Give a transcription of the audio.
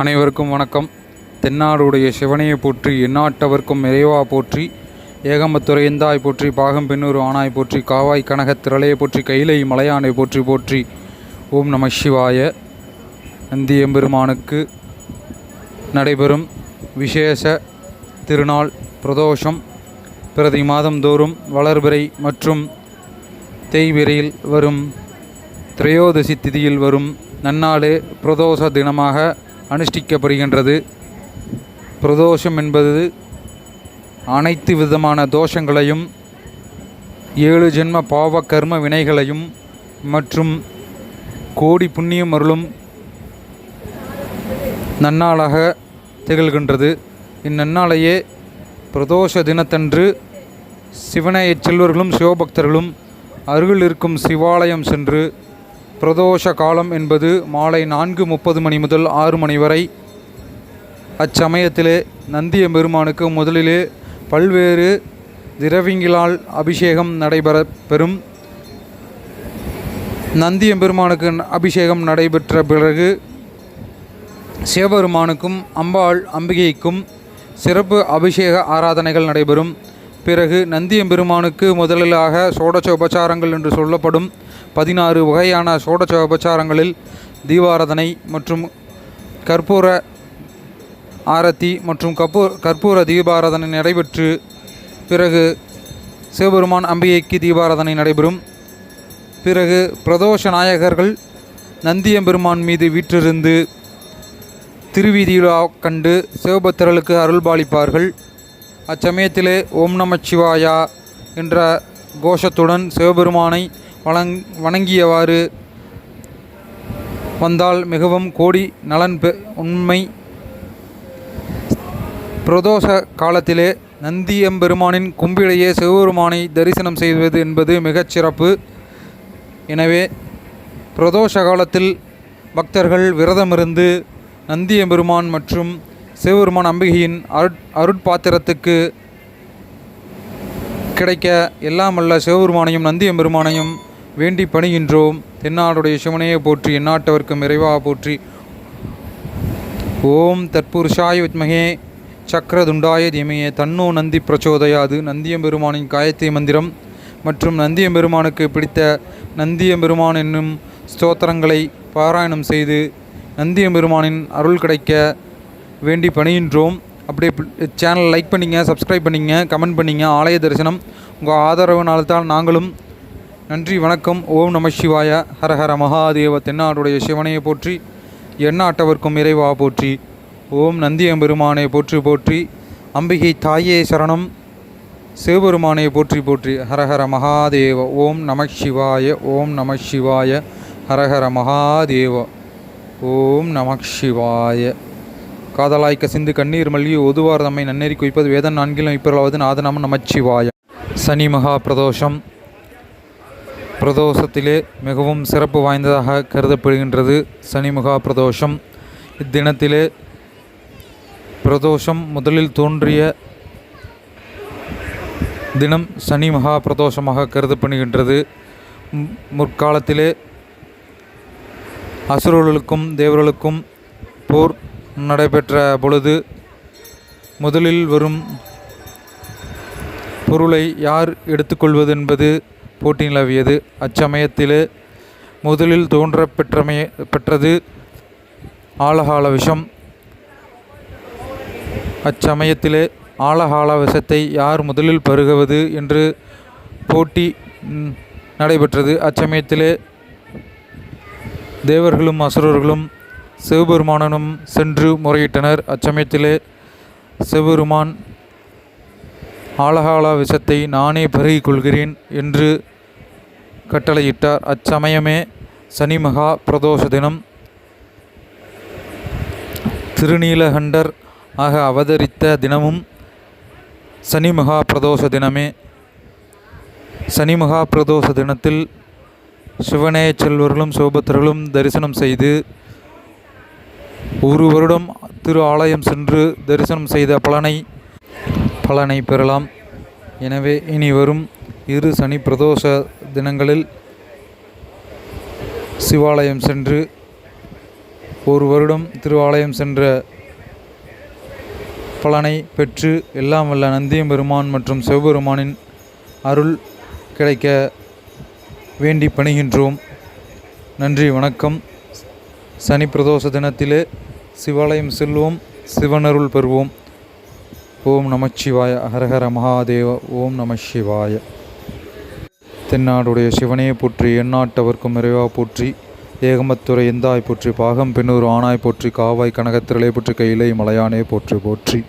அனைவருக்கும் வணக்கம். தென்னாடுடைய சிவனையை போற்றி எண்ணாட்டவர்க்கும் இறைவா போற்றி ஏகம்பத்துறையந்தாய் போற்றி பாகம் பெண்ணூர் ஆனாய் போற்றி காவாய் கனகத் திரளையை போற்றி கைலை மலையானை போற்றி போற்றி. ஓம் நம சிவாய. நந்தி எம்பெருமானுக்கு நடைபெறும் விசேஷ திருநாள் பிரதோஷம். பிரதி மாதந்தோறும் வளர்பிறை மற்றும் தேய்பிறையில் வரும் திரையோதசி திதியில் வரும் நன்னாளே பிரதோஷ தினமாக அனுஷ்டிக்கப்படுகின்றது. பிரதோஷம் என்பது அனைத்து விதமான தோஷங்களையும் ஏழு ஜென்ம பாவ கர்ம வினைகளையும் மற்றும் கோடி புண்ணியம் அருளும் நன்னாளாக திகழ்கின்றது. இந்நன்னாளையே பிரதோஷ தினத்தன்று சிவனையச் செல்வர்களும் சிவபக்தர்களும் அருகில் இருக்கும் சிவாலயம் சென்று பிரதோஷ காலம் என்பது மாலை நான்கு முப்பது மணி முதல் ஆறு மணி வரை. அச்சமயத்திலே நந்திய பெருமானுக்கு முதலிலே பல்வேறு திரவிங்களால் அபிஷேகம் நடைபெற பெறும். நந்தியம்பெருமானுக்கு அபிஷேகம் நடைபெற்ற பிறகு சிவபெருமானுக்கும் அம்பாள் அம்பிகைக்கும் சிறப்பு அபிஷேக ஆராதனைகள் நடைபெறும். பிறகு நந்தியம்பெருமானுக்கு முதலிலாக சோடச உபச்சாரங்கள் என்று சொல்லப்படும். பதினாறு வகையான சோடச உபச்சாரங்களில் தீபாராதனை மற்றும் கற்பூர ஆரத்தி மற்றும் கற்பூ கற்பூர தீபாராதனை நடைபெற்று பிறகு சிவபெருமான் அம்பிகைக்கு தீபாராதனை நடைபெறும். பிறகு பிரதோஷ நாயகர்கள் நந்தியம்பெருமான் மீது வீற்றிருந்து திருவீதியுலா கண்டு சிவபக்தர்களுக்கு அருள்பாலிப்பார்கள். அச்சமயத்திலே ஓம் நமச்சிவாயா என்ற கோஷத்துடன் சிவபெருமானை வணங் வணங்கியவாறு வந்தால் மிகவும் கோடி நலன் பெ உண்மை. பிரதோஷ காலத்திலே நந்தியம்பெருமானின் கும்பிலேயே சிவபெருமானை தரிசனம் செய்வது என்பது மிகச்சிறப்பு எனவே பிரதோஷ காலத்தில் பக்தர்கள் விரதமிருந்து நந்தியம்பெருமான் மற்றும் சிவபெருமான் அம்பிகையின் அருட் அருட்பாத்திரத்துக்கு கிடைக்க எல்லாமல்ல சிவபெருமானையும் நந்தியம்பெருமானையும் வேண்டி பணிகின்றோம். தென்னாடுடைய சிவனையை போற்றி எந்நாட்டவர்க்கும் இறைவா போற்றி. ஓம் தற்புருஷாய வித்மகே சக்கரதுண்டாய தீமையே தன்னோ நந்தி பிரச்சோதயாது. நந்தியம்பெருமானின் காயத்ரி மந்திரம் மற்றும் நந்தியம்பெருமானுக்கு பிடித்த நந்தியம்பெருமான் என்னும் ஸ்தோத்திரங்களை பாராயணம் செய்து நந்தியம்பெருமானின் அருள் கிடைக்க வேண்டி பணிகின்றோம். அப்படியே சேனல் லைக் பண்ணிங்க சப்ஸ்கிரைப் பண்ணிங்க கமெண்ட் பண்ணிங்க ஆலய தரிசனம். உங்கள் ஆதரவுனால்தான் நாங்களும் நன்றி வணக்கம். ஓம் நம சிவாய. ஹரஹர மகாதேவ தென்னாடுடைய சிவனையை போற்றி எண்ணாட்டவர்க்கும் இறைவா போற்றி. ஓம் நந்தியம்பெருமானை போற்றி போற்றி. அம்பிகை தாயே சரணம் சிவபெருமானை போற்றி போற்றி. ஹரஹர மகாதேவ. ஓம் நம சிவாய. ஓம் நம சிவாய. ஹரஹர மகாதேவ. ஓம் நம சிவாய. காதலாய் கசிந்து கண்ணீர் மல்கி ஒதுவார் தம்மை நன்னெறி குவிப்பது வேதன் நான்கிலும் இப்பொருளாவது நாதநாம நமச்சிவாய சனி மகா பிரதோஷம். பிரதோஷத்திலே மிகவும் சிறப்பு வாய்ந்ததாக கருதப்படுகின்றது சனிமுகா பிரதோஷம். இத்தினத்திலே பிரதோஷம் முதலில் தோன்றிய தினம் சனி மகா பிரதோஷமாக கருதப்படுகின்றது. மு- முற்காலத்திலே அசுரர்களுக்கும் தேவர்களுக்கும் போர் நடைபெற்ற பொழுது முதலில் வரும் பொருளை யார் எடுத்துக்கொள்வது என்பது போட்டி நிலவியது அச்சமயத்திலே முதலில் தோன்ற பெற்றமை பெற்றது ஆலகால விஷம். அச்சமயத்திலே ஆலகால விஷத்தை யார் முதலில் பருகுவது என்று போட்டி நடைபெற்றது. அச்சமயத்திலே தேவர்களும் அசுரர்களும் சிவபெருமானனும் சென்று முறையிட்டனர். அச்சமயத்திலே சிவபெருமான் ஆலகால விஷத்தை நானே பருகிக் கொள்கிறேன் என்று கட்டளையிட்டார். அச்சமயமே சனி மகா பிரதோஷ தினம். திருநீலகண்டர் ஆக அவதரித்த தினமும் சனி மகா பிரதோஷ தினமே. சனி மகா பிரதோஷ தினத்தில் சிவனே செல்வர்களும் சிவபத்திரர்களும் தரிசனம் செய்து ஒரு வருடம் திரு ஆலயம் சென்று தரிசனம் செய்த பலனை பலனை பெறலாம். எனவே இனி வரும் இரு சனி பிரதோஷ தினங்களில் சிவாலயம் சென்று ஒரு வருடம் திருவாலயம் சென்ற பலனை பெற்று எல்லாம் வல்ல நந்தியம் பெருமான் மற்றும் சிவபெருமானின் அருள் கிடைக்க வேண்டி பணிகின்றோம். நன்றி வணக்கம். சனி பிரதோஷ தினத்திலே சிவாலயம் செல்வோம் சிவனருள் பெறுவோம். ஓம் நமச்சிவாய ஹரஹர மகாதேவ ஓம் நம சிவாய. தென்னாடுடைய சிவனையை போற்றி எண்ணாட்டவர்க்கும் இறைவா போற்றி ஏகமத்துறை எந்தாய் போற்றி பாகம் பெண்ணூர் ஆனாய் போற்றி காவாய் கனகத்திரளே போற்றி கையிலை மலையானே போற்றி போற்றி.